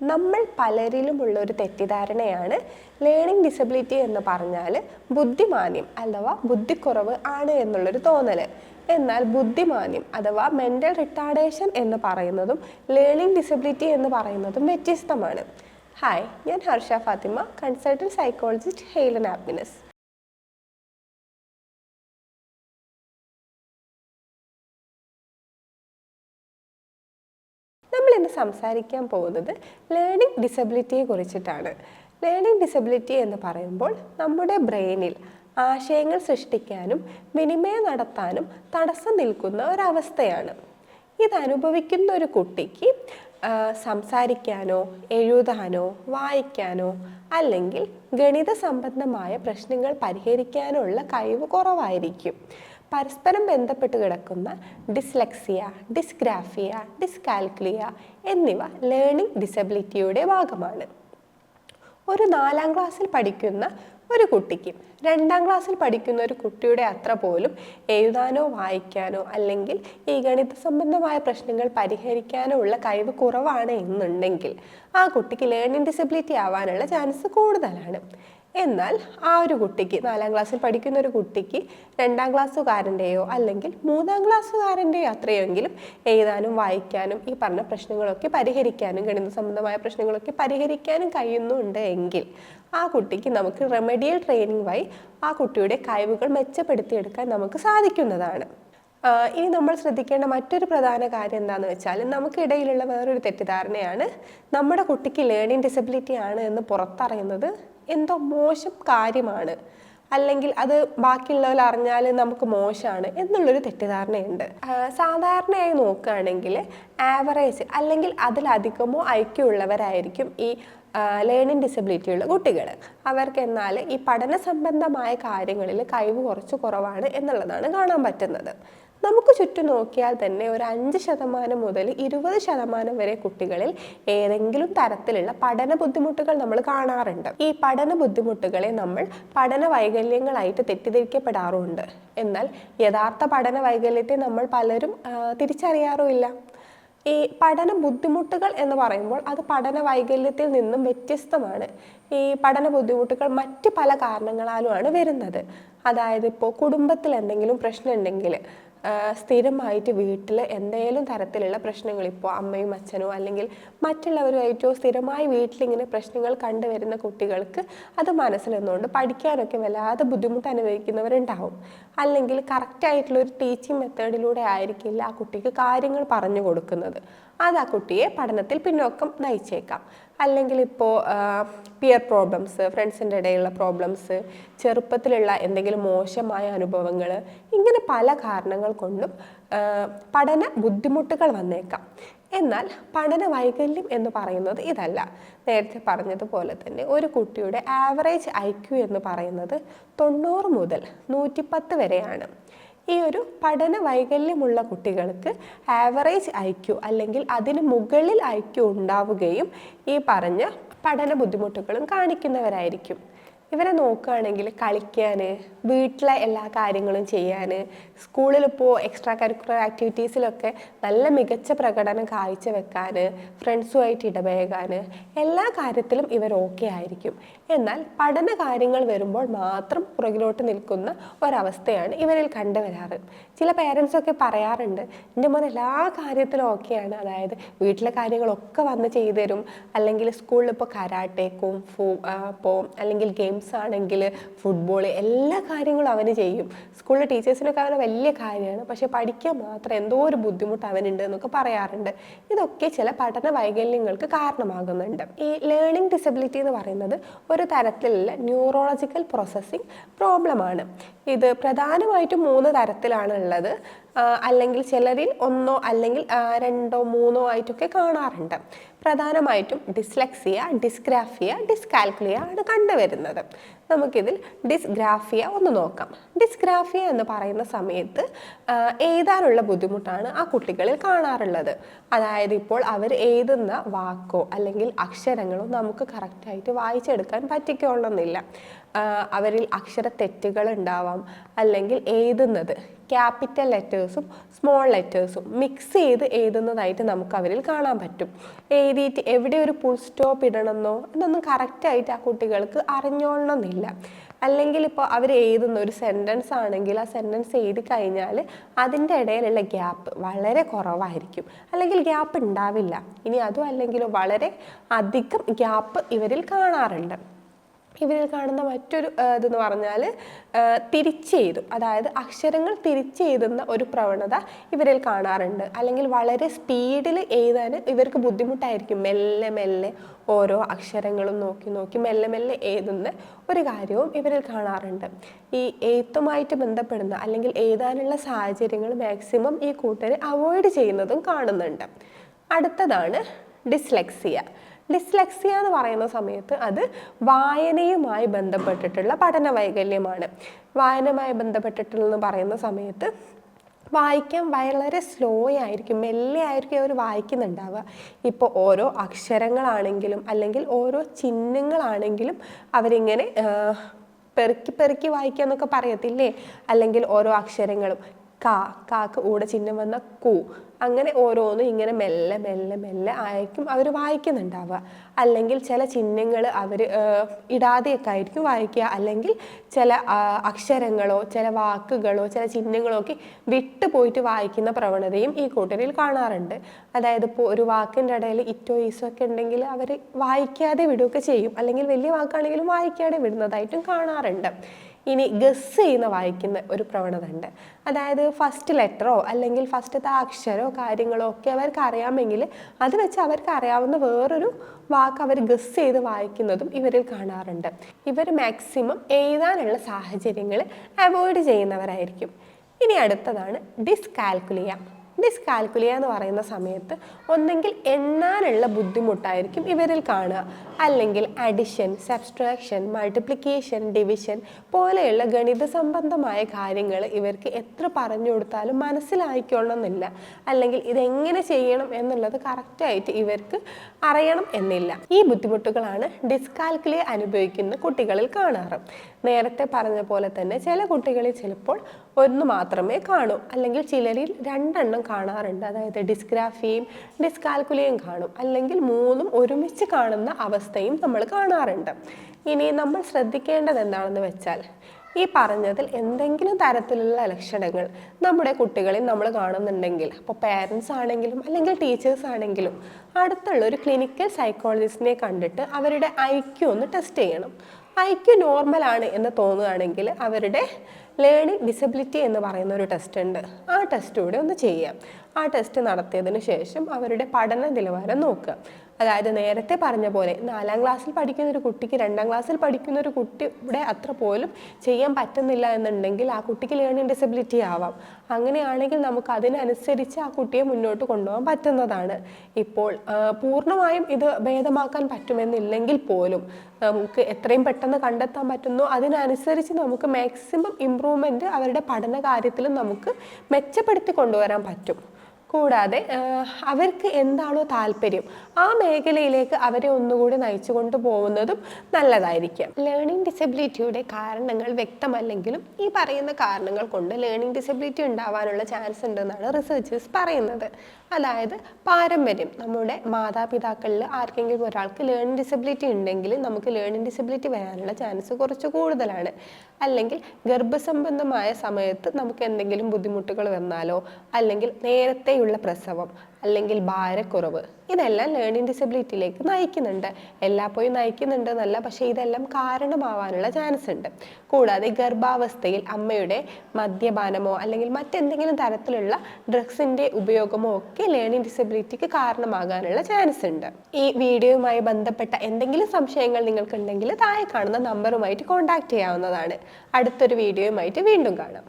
നമ്മൾ പലരിലുമുള്ള ഒരു തെറ്റിദ്ധാരണയാണ്. Learning disability എന്ന് പറഞ്ഞാൽ ബുദ്ധിമാന്യം അഥവാ ബുദ്ധിക്കുറവ് ആണ് എന്നുള്ളൊരു തോന്നൽ എന്നാൽ ബുദ്ധിമാന്യം അഥവാ മെന്റൽ റിട്ടാർഡേഷൻ എന്ന് പറയുന്നതും ലേണിംഗ് ഡിസബിലിറ്റി എന്ന് പറയുന്നതും വ്യത്യസ്തമാണ്. ഹായ് ഞാൻ ഹർഷ ഫാത്തിമ കൺസൾട്ടന്റ് സൈക്കോളജിസ്റ്റ് ഹെയ്ലൻ ഹാപ്പിനെസ് സംസാരിക്കാൻ പോകുന്നത് ലേണിംഗ് ഡിസബിലിറ്റിയെ കുറിച്ചിട്ടാണ്. ലേണിംഗ് ഡിസബിലിറ്റി എന്ന് പറയുമ്പോൾ നമ്മുടെ ബ്രെയിനിൽ ആശയങ്ങൾ സൃഷ്ടിക്കാനും വിനിമയം നടത്താനും തടസ്സം നിൽക്കുന്ന ഒരവസ്ഥയാണ്. ഇത് അനുഭവിക്കുന്ന ഒരു കുട്ടിക്ക് സംസാരിക്കാനോ എഴുതാനോ വായിക്കാനോ അല്ലെങ്കിൽ ഗണിത സംബന്ധമായ പ്രശ്നങ്ങൾ പരിഹരിക്കാനോ ഉള്ള കഴിവ് കുറവായിരിക്കും. പരസ്പരം ബന്ധപ്പെട്ട് കിടക്കുന്ന ഡിസ്ലെക്സിയ ഡിസ്ഗ്രാഫിയ ഡിസ്കാൽക്കുലിയ എന്നിവ ലേണിംഗ് ഡിസബിലിറ്റിയുടെ ഭാഗമാണ്. ഒരു നാലാം ക്ലാസ്സിൽ പഠിക്കുന്ന ഒരു കുട്ടിക്ക്. രണ്ടാം ക്ലാസ്സിൽ പഠിക്കുന്ന ഒരു കുട്ടിയുടെ അത്ര പോലും എഴുതാനോ വായിക്കാനോ അല്ലെങ്കിൽ ഈ ഗണിത സംബന്ധമായ പ്രശ്നങ്ങൾ പരിഹരിക്കാനോ ഉള്ള കഴിവ് കുറവാണ് എന്നുണ്ടെങ്കിൽ ആ കുട്ടിക്ക് ലേണിംഗ് ഡിസബിലിറ്റി ആവാനുള്ള ചാൻസ് കൂടുതലാണ്. എന്നാൽ ആ ഒരു കുട്ടിക്ക് നാലാം ക്ലാസ്സിൽ പഠിക്കുന്ന ഒരു കുട്ടിക്ക് രണ്ടാം ക്ലാസ്സുകാരന്റെയോ അല്ലെങ്കിൽ മൂന്നാം ക്ലാസ്സുകാരന്റെയോ അത്രയെങ്കിലും എഴുതാനും വായിക്കാനും ഈ പറഞ്ഞ പ്രശ്നങ്ങളൊക്കെ പരിഹരിക്കാനും ഗണിത സംബന്ധമായ പ്രശ്നങ്ങളൊക്കെ പരിഹരിക്കാനും കഴിയുന്നുണ്ട് എങ്കിൽ ആ കുട്ടിക്ക് നമുക്ക് റെമഡിയൽ ട്രെയിനിങ് വഴി ആ കുട്ടിയുടെ കഴിവുകൾ മെച്ചപ്പെടുത്തിയെടുക്കാൻ നമുക്ക് സാധിക്കുന്നതാണ്. ഇനി നമ്മൾ ശ്രദ്ധിക്കേണ്ട മറ്റൊരു പ്രധാന കാര്യം എന്താണെന്ന് വെച്ചാൽ നമുക്കിടയിലുള്ള വേറൊരു തെറ്റിദ്ധാരണയാണ് നമ്മുടെ കുട്ടിക്ക് ലേണിംഗ് ഡിസബിലിറ്റി ആണ് എന്ന് പുറത്തറിയുന്നത് എന്തോ മോശം കാര്യമാണ്. അല്ലെങ്കിൽ അത് ബാക്കിയുള്ളവർ അറിഞ്ഞാൽ നമുക്ക് മോശമാണ് എന്നുള്ളൊരു തെറ്റിദ്ധാരണയുണ്ട്. സാധാരണയായി നോക്കുകയാണെങ്കിൽ ആവറേജ് അല്ലെങ്കിൽ അതിലധികമോ ഐക്യമുള്ളവരായിരിക്കും ഈ ലേണിംഗ് ഡിസബിലിറ്റി ഉള്ള കുട്ടികൾ അവർക്ക് എന്നാൽ ഈ പഠന സംബന്ധമായ കാര്യങ്ങളിൽ കഴിവ് കുറച്ച് കുറവാണ് എന്നുള്ളതാണ് കാണാൻ പറ്റുന്നത്. നമുക്ക് ചുറ്റും നോക്കിയാൽ തന്നെ ഒരു അഞ്ച് ശതമാനം മുതൽ ഇരുപത് ശതമാനം വരെ കുട്ടികളിൽ ഏതെങ്കിലും തരത്തിലുള്ള പഠന ബുദ്ധിമുട്ടുകൾ നമ്മൾ കാണാറുണ്ട്. ഈ പഠന ബുദ്ധിമുട്ടുകളെ നമ്മൾ പഠന വൈകല്യങ്ങളായിട്ട് തെറ്റിദ്ധരിക്കപ്പെടാറുണ്ട്. എന്നാൽ യഥാർത്ഥ പഠന വൈകല്യത്തെ നമ്മൾ പലരും തിരിച്ചറിയാറുമില്ല. ഈ പഠന ബുദ്ധിമുട്ടുകൾ എന്ന് പറയുമ്പോൾ അത് പഠന വൈകല്യത്തിൽ നിന്നും വ്യത്യസ്തമാണ്. ഈ പഠന ബുദ്ധിമുട്ടുകൾ മറ്റ് പല കാരണങ്ങളാലുമാണ് വരുന്നത്. അതായത് ഇപ്പോൾ കുടുംബത്തിൽ എന്തെങ്കിലും പ്രശ്നം ഉണ്ടെങ്കിൽ സ്ഥിരമായിട്ട് വീട്ടിൽ എന്തെങ്കിലും തരത്തിലുള്ള പ്രശ്നങ്ങൾ ഇപ്പോൾ അമ്മയും അച്ഛനോ അല്ലെങ്കിൽ മറ്റുള്ളവരുമായിട്ടോ സ്ഥിരമായി വീട്ടിലിങ്ങനെ പ്രശ്നങ്ങൾ കണ്ടുവരുന്ന കുട്ടികൾക്ക് അത് മനസ്സിൽ നിന്നുകൊണ്ട് പഠിക്കാനൊക്കെ വല്ലാതെ ബുദ്ധിമുട്ട് അനുഭവിക്കുന്നവരുണ്ടാവും. അല്ലെങ്കിൽ കറക്റ്റായിട്ടുള്ള ഒരു ടീച്ചിങ് മെത്തേഡിലൂടെ ആയിരിക്കില്ല ആ കുട്ടിക്ക് കാര്യങ്ങൾ പറഞ്ഞു കൊടുക്കുന്നത്. അത് ആ കുട്ടിയെ പഠനത്തിൽ പിന്നോക്കം നയിച്ചേക്കാം. അല്ലെങ്കിൽ ഇപ്പോൾ പിയർ പ്രോബ്ലംസ് ഫ്രണ്ട്സിന്റെ ഇടയിലുള്ള പ്രോബ്ലംസ് ചെറുപ്പത്തിലുള്ള എന്തെങ്കിലും മോശമായ അനുഭവങ്ങൾ ഇങ്ങനെ പല കാരണങ്ങൾ കൊണ്ടും പഠന ബുദ്ധിമുട്ടുകൾ വന്നേക്കാം. എന്നാൽ പഠന വൈകല്യം എന്ന് പറയുന്നത് ഇതല്ല. നേരത്തെ പറഞ്ഞതുപോലെ തന്നെ ഒരു കുട്ടിയുടെ ആവറേജ് ഐ ക്യു എന്ന് പറയുന്നത് തൊണ്ണൂറ് മുതൽ നൂറ്റിപ്പത്ത് വരെയാണ്. ഈ ഒരു പഠന വൈകല്യമുള്ള കുട്ടികൾക്ക് ആവറേജ് ഐ ക്യു അല്ലെങ്കിൽ അതിന് മുകളിൽ ഐ ക്യു ഉണ്ടാവുകയും ഈ പറഞ്ഞ പഠന ബുദ്ധിമുട്ടുകളും കാണിക്കുന്നവരായിരിക്കും. ഇവരെ നോക്കുകയാണെങ്കിൽ കളിക്കാൻ വീട്ടിലെ എല്ലാ കാര്യങ്ങളും ചെയ്യാൻ സ്കൂളിൽ ഇപ്പോൾ എക്സ്ട്രാ കരിക്കുലർ ആക്ടിവിറ്റീസിലൊക്കെ നല്ല മികച്ച പ്രകടനം കാഴ്ചവെക്കാൻ ഫ്രണ്ട്സുമായിട്ട് ഇടപഴകാൻ എല്ലാ കാര്യത്തിലും ഇവർ ഓക്കെ ആയിരിക്കും. എന്നാൽ പഠന കാര്യങ്ങൾ വരുമ്പോൾ മാത്രം പുറകിലോട്ട് നിൽക്കുന്ന ഒരവസ്ഥയാണ് ഇവരിൽ കണ്ടുവരാറ്. ചില പേരൻസൊക്കെ പറയാറുണ്ട് എന്റെ മോൻ എല്ലാ കാര്യത്തിലും ഓക്കെയാണ് അതായത് വീട്ടിലെ കാര്യങ്ങളൊക്കെ വന്ന് ചെയ്തു തരും അല്ലെങ്കിൽ സ്കൂളിൽ ഇപ്പോൾ കരാട്ടേക്കും ഫോ ഇപ്പോൾ അല്ലെങ്കിൽ ഗെയിംസ് ആണെങ്കിൽ ഫുട്ബോൾ എല്ലാ കാര്യങ്ങളും അവന് ചെയ്യും. സ്കൂളിലെ ടീച്ചേഴ്സിനൊക്കെ അവന് വലിയ കാര്യമാണ്. പക്ഷേ പഠിക്കാൻ മാത്രം എന്തോ ഒരു ബുദ്ധിമുട്ട് അവനുണ്ട് എന്നൊക്കെ പറയാറുണ്ട്. ഇതൊക്കെ ചില പഠന വൈകല്യങ്ങൾക്ക് കാരണമാകുന്നുണ്ട്. ഈ ലേണിംഗ് ഡിസബിലിറ്റി എന്ന് പറയുന്നത് ഒരു തരത്തിലുള്ള ന്യൂറോളജിക്കൽ പ്രോസസ്സിംഗ് പ്രോബ്ലമാണ് ഇത് പ്രധാനമായിട്ടും മൂന്ന് തരത്തിലാണ് ഉള്ളത് അല്ലെങ്കിൽ ചിലരിൽ ഒന്നോ അല്ലെങ്കിൽ രണ്ടോ മൂന്നോ ആയിട്ടൊക്കെ കാണാറുണ്ട്. പ്രധാനമായിട്ടും ഡിസ്ലെക്സിയ ഡിസ്ഗ്രാഫിയ ഡിസ്കാൽക്കുലിയ ആണ് കണ്ടുവരുന്നത്. നമുക്കിതിൽ ഡിസ്ഗ്രാഫിയ ഒന്ന് നോക്കാം. ഡിസ്ഗ്രാഫിയ എന്ന് പറയുന്ന സമയത്ത് എഴുതാനുള്ള ബുദ്ധിമുട്ടാണ് ആ കുട്ടികളിൽ കാണാറുള്ളത്. അതായത് ഇപ്പോൾ അവർ എഴുതുന്ന വാക്കോ അല്ലെങ്കിൽ അക്ഷരങ്ങളോ നമുക്ക് കറക്റ്റായിട്ട് വായിച്ചെടുക്കാൻ പറ്റിക്കൊള്ളുന്നില്ല അവരിൽ അക്ഷര തെറ്റുകൾ ഉണ്ടാവാം അല്ലെങ്കിൽ എഴുതുന്നത് ക്യാപിറ്റൽ ലെറ്റേഴ്സും സ്മോൾ ലെറ്റേഴ്സും മിക്സ് ചെയ്ത് എഴുതുന്നതായിട്ട് നമുക്ക് അവരിൽ കാണാൻ പറ്റും. എഴുതിയിട്ട് എവിടെ ഒരു ഫുൾ സ്റ്റോപ്പ് ഇടണമെന്നോ ഇതൊന്നും കറക്റ്റായിട്ട് ആ കുട്ടികൾക്ക് അറിഞ്ഞോളണമെന്നില്ല. അല്ലെങ്കിൽ ഇപ്പോൾ അവർ എഴുതുന്ന ഒരു സെന്റൻസ് ആണെങ്കിൽ ആ സെന്റൻസ് എഴുതി കഴിഞ്ഞാൽ അതിന്റെ ഇടയിലുള്ള ഗ്യാപ്പ് വളരെ കുറവായിരിക്കും. അല്ലെങ്കിൽ ഗ്യാപ്പ് ഉണ്ടാവില്ല. ഇനി അതും അല്ലെങ്കിലും വളരെ അധികം ഗ്യാപ്പ് ഇവരിൽ കാണാറുണ്ട്. ഇവരിൽ കാണുന്ന മറ്റൊരു ഇതെന്ന് പറഞ്ഞാൽ തിരിച്ചെഴുതും അതായത് അക്ഷരങ്ങൾ തിരിച്ചെഴുതുന്ന ഒരു പ്രവണത ഇവരിൽ കാണാറുണ്ട്. അല്ലെങ്കിൽ വളരെ സ്പീഡിൽ എഴുതാൻ ഇവർക്ക് ബുദ്ധിമുട്ടായിരിക്കും. മെല്ലെ മെല്ലെ ഓരോ അക്ഷരങ്ങളും നോക്കി നോക്കി മെല്ലെ മെല്ലെ എഴുതുന്ന ഒരു കാര്യവും ഇവരിൽ കാണാറുണ്ട്. ഈ എഴുത്തുമായിട്ട് ബന്ധപ്പെടുന്ന അല്ലെങ്കിൽ എഴുതാനുള്ള സാഹചര്യങ്ങൾ മാക്സിമം ഈ കൂട്ടർ അവോയ്ഡ് ചെയ്യുന്നതും കാണുന്നുണ്ട്. അടുത്തതാണ് ഡിസ്ലെക്സിയ ഡിസ്ലെക്സിയ എന്ന് പറയുന്ന സമയത്ത് അത് വായനയുമായി ബന്ധപ്പെട്ടിട്ടുള്ള പഠന വൈകല്യമാണ് വായനയുമായി ബന്ധപ്പെട്ടിട്ടുള്ളതെന്ന് പറയുന്ന സമയത്ത് വായിക്കാൻ വളരെ സ്ലോ ആയിരിക്കും മെല്ലെ ആയിരിക്കും അവർ വായിക്കുന്നുണ്ടാവുക. ഇപ്പോൾ ഓരോ അക്ഷരങ്ങളാണെങ്കിലും അല്ലെങ്കിൽ ഓരോ ചിഹ്നങ്ങളാണെങ്കിലും അവരിങ്ങനെ പെറുക്കി പെറുക്കി വായിക്കുക എന്നൊക്കെ പറയത്തില്ലേ? അല്ലെങ്കിൽ ഓരോ അക്ഷരങ്ങളും കാ കാക്ക് ഊടെ ചിഹ്നം വന്ന കൂ. അങ്ങനെ ഓരോന്നും ഇങ്ങനെ മെല്ലെ മെല്ലെ മെല്ലെ ആയിരിക്കും അവർ വായിക്കുന്നുണ്ടാവുക. അല്ലെങ്കിൽ ചില ചിഹ്നങ്ങൾ അവർ ഇടാതെയൊക്കെ ആയിരിക്കും വായിക്കുക. അല്ലെങ്കിൽ ചില അക്ഷരങ്ങളോ ചില വാക്കുകളോ ചില ചിഹ്നങ്ങളോ ഒക്കെ വിട്ടു പോയിട്ട് വായിക്കുന്ന പ്രവണതയും ഈ കൂട്ടരിൽ കാണാറുണ്ട്. അതായത് ഇപ്പോൾ ഒരു വാക്കിന്റെ ഇടയിൽ ഇറ്റോ ഈസോ ഒക്കെ ഉണ്ടെങ്കിൽ അവർ വായിക്കാതെ വിടുകയൊക്കെ ചെയ്യും. അല്ലെങ്കിൽ വലിയ വാക്കാണെങ്കിലും വായിക്കാതെ വിടുന്നതായിട്ടും കാണാറുണ്ട്. ഇനി ഗസ് ചെയ്യുന്ന വായിക്കുന്ന ഒരു പ്രവണത ഉണ്ട് അതായത് ഫസ്റ്റ് ലെറ്ററോ അല്ലെങ്കിൽ ഫസ്റ്റത്തെ അക്ഷരോ കാര്യങ്ങളോ ഒക്കെ അവർക്ക് അറിയാമെങ്കിൽ അത് വെച്ച് അവർക്ക് അറിയാവുന്ന വേറൊരു വാക്ക് അവർ ഗസ് ചെയ്ത് വായിക്കുന്നതും ഇവരിൽ കാണാറുണ്ട്. ഇവർ മാക്സിമം എഴുതാനുള്ള സാഹചര്യങ്ങൾ അവോയ്ഡ് ചെയ്യുന്നവരായിരിക്കും. ഇനി അടുത്തതാണ് ഡിസ്കാൽക്കുലിയ ഡിസ്കാൽക്കുലിയ എന്ന് പറയുന്ന സമയത്ത് ഒന്നെങ്കിൽ എണ്ണാനുള്ള ബുദ്ധിമുട്ടായിരിക്കും ഇവരിൽ കാണുക. അല്ലെങ്കിൽ അഡിഷൻ സബ്സ്ട്രാക്ഷൻ മൾട്ടിപ്ലിക്കേഷൻ ഡിവിഷൻ പോലെയുള്ള ഗണിത സംബന്ധമായ കാര്യങ്ങൾ ഇവർക്ക് എത്ര പറഞ്ഞു കൊടുത്താലും മനസ്സിലായിക്കൊള്ളണമെന്നില്ല അല്ലെങ്കിൽ ഇതെങ്ങനെ ചെയ്യണം എന്നുള്ളത് കറക്റ്റായിട്ട് ഇവർക്ക് അറിയണം എന്നില്ല. ഈ ബുദ്ധിമുട്ടുകളാണ് ഡിസ്കാൽക്കുലിയ അനുഭവിക്കുന്ന കുട്ടികളിൽ കാണാറ്. നേരത്തെ പറഞ്ഞ പോലെ തന്നെ ചില കുട്ടികളിൽ ചിലപ്പോൾ ഒന്ന് മാത്രമേ കാണൂ. അല്ലെങ്കിൽ ചിലരിൽ രണ്ടെണ്ണം കാണാറുണ്ട്. അതായത് ഡിസ്ഗ്രാഫിയും ഡിസ്കാൽക്കുലിയും കാണും. അല്ലെങ്കിൽ മൂന്നും ഒരുമിച്ച് കാണുന്ന അവസ്ഥയും നമ്മൾ കാണാറുണ്ട്. ഇനി നമ്മൾ ശ്രദ്ധിക്കേണ്ടത് എന്താണെന്ന് വെച്ചാൽ ഈ പറഞ്ഞതിൽ എന്തെങ്കിലും തരത്തിലുള്ള ലക്ഷണങ്ങൾ നമ്മുടെ കുട്ടികളിൽ നമ്മൾ കാണുന്നുണ്ടെങ്കിൽ അപ്പോൾ പേരൻസ് ആണെങ്കിലും അല്ലെങ്കിൽ ടീച്ചേഴ്സ് ആണെങ്കിലും അടുത്തുള്ള ഒരു ക്ലിനിക്കൽ സൈക്കോളജിസ്റ്റിനെ കണ്ടിട്ട് അവരുടെ ഐക്യു ഒന്ന് ടെസ്റ്റ് ചെയ്യണം. ഐക്യു നോർമൽ ആണ് എന്ന് തോന്നുകയാണെങ്കിൽ അവരുടെ ലേണിംഗ് ഡിസബിലിറ്റി എന്ന് പറയുന്ന ഒരു ടെസ്റ്റ് ഉണ്ട്. ആ ടെസ്റ്റ് കൂടെ ഒന്ന് ചെയ്യാം. ആ ടെസ്റ്റ് നടത്തിയതിന് ശേഷം അവരുടെ പഠന നിലവാരം നോക്കുക. അതായത് നേരത്തെ പറഞ്ഞ പോലെ നാലാം ക്ലാസ്സിൽ പഠിക്കുന്ന ഒരു കുട്ടിക്ക് രണ്ടാം ക്ലാസ്സിൽ പഠിക്കുന്ന ഒരു കുട്ടിയുടെ അത്ര പോലും ചെയ്യാൻ പറ്റുന്നില്ല എന്നുണ്ടെങ്കിൽ ആ കുട്ടിക്ക് ലേണിംഗ് ഡിസബിലിറ്റി ആവാം. അങ്ങനെയാണെങ്കിൽ നമുക്ക് അതിനനുസരിച്ച് ആ കുട്ടിയെ മുന്നോട്ട് കൊണ്ടുപോകാൻ പറ്റുന്നതാണ്. ഇപ്പോൾ പൂർണമായും ഇത് ഭേദമാക്കാൻ പറ്റുമെന്നില്ലെങ്കിൽ പോലും നമുക്ക് എത്രയും പെട്ടെന്ന് കണ്ടെത്താൻ പറ്റുന്നു. അതിനനുസരിച്ച് നമുക്ക് മാക്സിമം ഇമ്പ്രൂവ്മെന്റ് അവരുടെ പഠന കാര്യത്തിലും നമുക്ക് മെച്ചപ്പെടുത്തി കൊണ്ടുവരാൻ പറ്റും. കൂടാതെ അവർക്ക് എന്താണോ താല്പര്യം ആ മേഖലയിലേക്ക് അവരെ ഒന്നുകൂടി നയിച്ചു കൊണ്ടുപോകുന്നതും നല്ലതായിരിക്കാം. ലേണിംഗ് ഡിസബിലിറ്റിയുടെ കാരണങ്ങൾ വ്യക്തമല്ലെങ്കിലും ഈ പറയുന്ന കാരണങ്ങൾ കൊണ്ട് ലേണിംഗ് ഡിസബിലിറ്റി ഉണ്ടാവാനുള്ള ചാൻസ് ഉണ്ടെന്നാണ് റിസർച്ചേഴ്സ് പറയുന്നത്. അതായത് പാരമ്പര്യം. നമ്മുടെ മാതാപിതാക്കളിൽ ആർക്കെങ്കിലും ഒരാൾക്ക് ലേണിംഗ് ഡിസബിലിറ്റി ഉണ്ടെങ്കിൽ നമുക്ക് ലേണിംഗ് ഡിസബിലിറ്റി വരാനുള്ള ചാൻസ് കുറച്ച് കൂടുതലാണ്. അല്ലെങ്കിൽ ഗർഭസംബന്ധമായ സമയത്ത് നമുക്ക് എന്തെങ്കിലും ബുദ്ധിമുട്ടുകൾ വന്നാലോ അല്ലെങ്കിൽ നേരത്തെയുള്ള പ്രസവം അല്ലെങ്കിൽ ഭാരക്കുറവ്. ഇതെല്ലാം ലേണിംഗ് ഡിസബിലിറ്റിയിലേക്ക് നയിക്കുന്നുണ്ട്. എല്ലാപ്പോഴും നയിക്കുന്നുണ്ട് എന്നല്ല പക്ഷേ ഇതെല്ലാം കാരണമാവാനുള്ള ചാൻസ് ഉണ്ട്. കൂടാതെ ഗർഭാവസ്ഥയിൽ അമ്മയുടെ മദ്യപാനമോ അല്ലെങ്കിൽ മറ്റെന്തെങ്കിലും തരത്തിലുള്ള ഡ്രഗ്സിന്റെ ഉപയോഗമോ ഒക്കെ ലേണിംഗ് ഡിസബിലിറ്റിക്ക് കാരണമാകാനുള്ള ചാൻസ് ഉണ്ട്. ഈ വീഡിയോയുമായി ബന്ധപ്പെട്ട എന്തെങ്കിലും സംശയങ്ങൾ നിങ്ങൾക്കുണ്ടെങ്കിൽ താഴെ കാണുന്ന നമ്പറുമായിട്ട് കോൺടാക്ട് ചെയ്യാവുന്നതാണ്. അടുത്തൊരു വീഡിയോയുമായിട്ട് വീണ്ടും കാണാം.